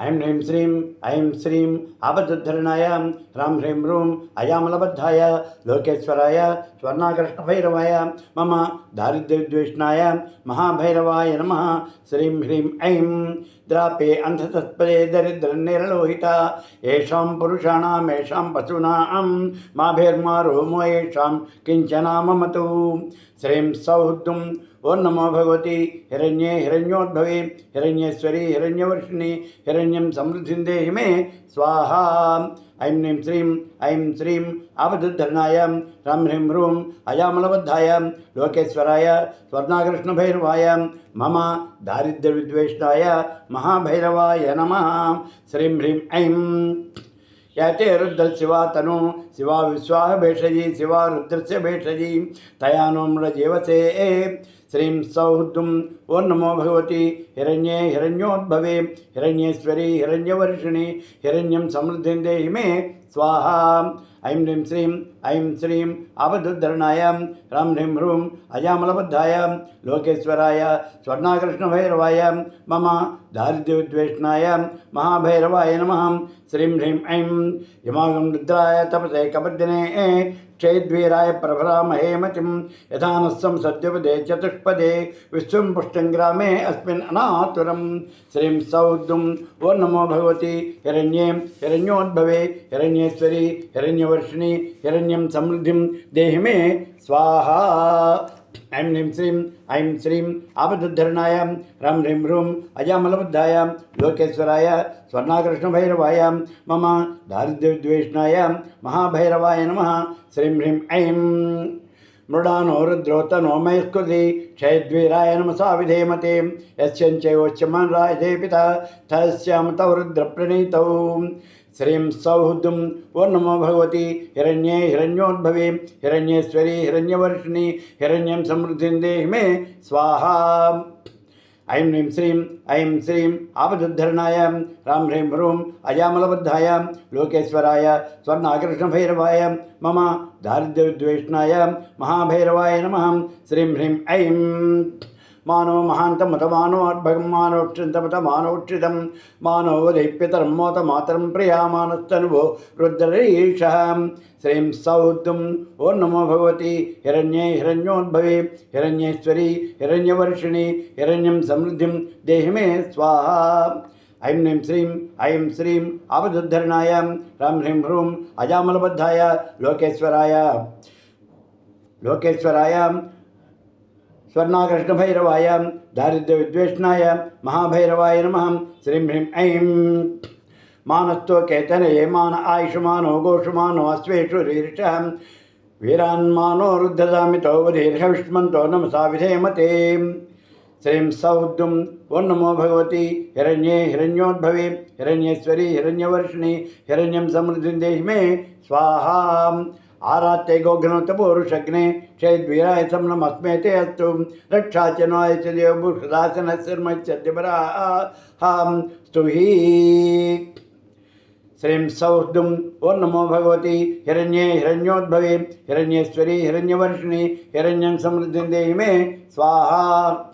ऐं ह्रीं श्रीं ऐं श्रीं आबद्धरणाय ह्रां ह्रीं ह्रूं अयामलबद्धाय, लोकेश्वराय स्वर्णाकृष्णभैरवाय मम दारिद्र्यद्वेष्णाय महाभैरवाय नमः। श्रीं ह्रीं ऐं द्रापे अन्धतत्पदे दरिद्रनिरलोहिता, येषां पुरुषाणां येषां पशूनां माभिर्मा रोमो येषां किञ्चना मम तु श्रीं सौहृदं ఓం నమో భగవతి. హిరణ్యే హిరణ్యోద్భవే. హిరణ్యేశ్వరి హిరణ్యవర్షిణి హిరణ్యం సమృద్ధిందే దేహి స్వాహా. ఐం నీం శ్రీం ఐం శ్రీం ఆపదుద్ధరణాయ హ్రం హ్రీం హ్రూం అయామలబద్ధాయ. లోకేశ్వరాయ స్వర్ణాకృష్ణభైరవాయ. మమ దారిద్ర్య దారిద్ర్యవిద్వేషాయ మహాభైరవాయ నమ. శ్రీం హ్రీం ఐం. యాతే రుద్ర శివా తను. శివా విశ్వాహ భేషజీ. శివా రుద్రస్య భేషజీ. తయానో మృజీవసే శ్రీం సౌహృదం ఓ నమో భగవతి హిరణ్యే హిరణ్యోద్భవే హిరణ్యేశ్వరి హిరణ్యవర్షిణి హిరణ్యం स्वाहा ऐं ह्रीं श्रीं, ऐं श्रीं आवधुद्धरणाय ह्रं ह्रीं ह्रूं अजामलबद्धाय। लोकेश्वराय स्वर्णाकृष्णभैरवाय। मम दारिद्र्योद्वेष्णाय महाभैरवाय नमः। श्रीं ह्रीं ऐं यमागं रुद्राय तपसे कपद्दिने क्षेद्वीराय प्रभरामहे मतिं। यथा नस्सं सद्युपदे चतुष्पदे विश्वं पुष्टं ग्रामे अस्मिन् अनातुरं। श्रीं सौद्रुं ओ नमो भगवति। हिरण्ये, हिरण्योद्भवे, हिरण्ये हिरण्येश्वरी हिरण्यवर्षिणी हिरण्यम समृद्धि देह मे स्वाहा ऐं ह्रीं श्रीं ऐं श्रीं आपदुद्धरणायां रं ह्रीं ह्रूं अजामलबुद्धायां लोकेश्वराय स्वर्णाकृष्णभैरवायां मम दारिद्र्यद्वेष्णाय महाभैरवाय नमः श्रीं ह्रीं ऐं मृडानो रुद्रोतनो मयस्कृति क्षयद्वीराय नमसा विधेमते यस्यञ्चयोच्यमान् राजये पिता तस्यां तौ रुद्रप्रणीतौ श्रीं सौहृदुं वो नमो भगवती, हिरण्ये हिरण्योद्भवे, हिरण्येश्वरी, हिरण्यवर्षिणी हिण्यम समृद्धि देह मे स्वाहा। ऐं ह्रीं श्रीं, ऐं श्रीं आपदुद्धरणाय रां ह्रीं ह्रूं अजामलबद्धाय, लोकेश्वराय, स्वर्णाकृष्णभैरवाय, मम दारिद्र्यविद्वेषणाय, महाभैरवाय नमः। श्रीं ह्रीं ऐं మానవ మానో మహాంతమత మానోద్భగం మానోక్షితమత మానోక్షితం మానోదైప్యతరం మోత మాతరం ప్రియామానస్తనుభో రుద్రీష శ్రీం సౌతుం ఓ నమో భగవతి హిరణ్యే హిరణ్యోద్భవే హిరణ్యేశ్వరి హిరణ్యవర్షిణి హిరణ్యం సమృద్ధిం దేహి స్వాహ ఐం నీం శ్రీం ఐం శ్రీం ఆపదుద్ధరణాయ రాం హ్రీం హ్రూం అజామలబద్ధాయ లోకేశ్వరాయ లోకేశ్వరాయ స్వర్ణాకృష్ణభైరవాయ దారిద్ర్య విద్వేషణాయ మహాభైరవాయ నమ. శ్రీం హ్రీం ఐం. మానస్తో కేతనయే మాన ఆయుషమానో ఘోషమానో అశ్వేషు రీర్ష. వీరాన్మానో రుద్ధదామితో దీర్ఘవిష్మంతో నమసా విధేమతే. శ్రీం సౌద్దుం ఓం నమో భగవతి హిరణ్యే హిరణ్యోద్భవే హిరణ్యేశ్వరి హిరణ్యవర్షిణి హిరణ్యం సమృద్ధిం దేహి స్వాహా. స్వాహా ఆరాత్తే గోఘ్నోత పౌరుషగ్నే క్షయద్వీరాయ సంనమస్మేతే అస్తు రక్షాచనాయ చ దేవభూషదాసనశర్మత్యతిపరాహాం స్తుహీ శ్రీం సౌహృదం ఓం నమో భగవతి హిరణ్యే హిరణ్యోద్భవే హిరణ్యేశ్వరి హిరణ్యవర్షిణి హిరణ్యం సమృద్ధిం దేహి మే స్వాహా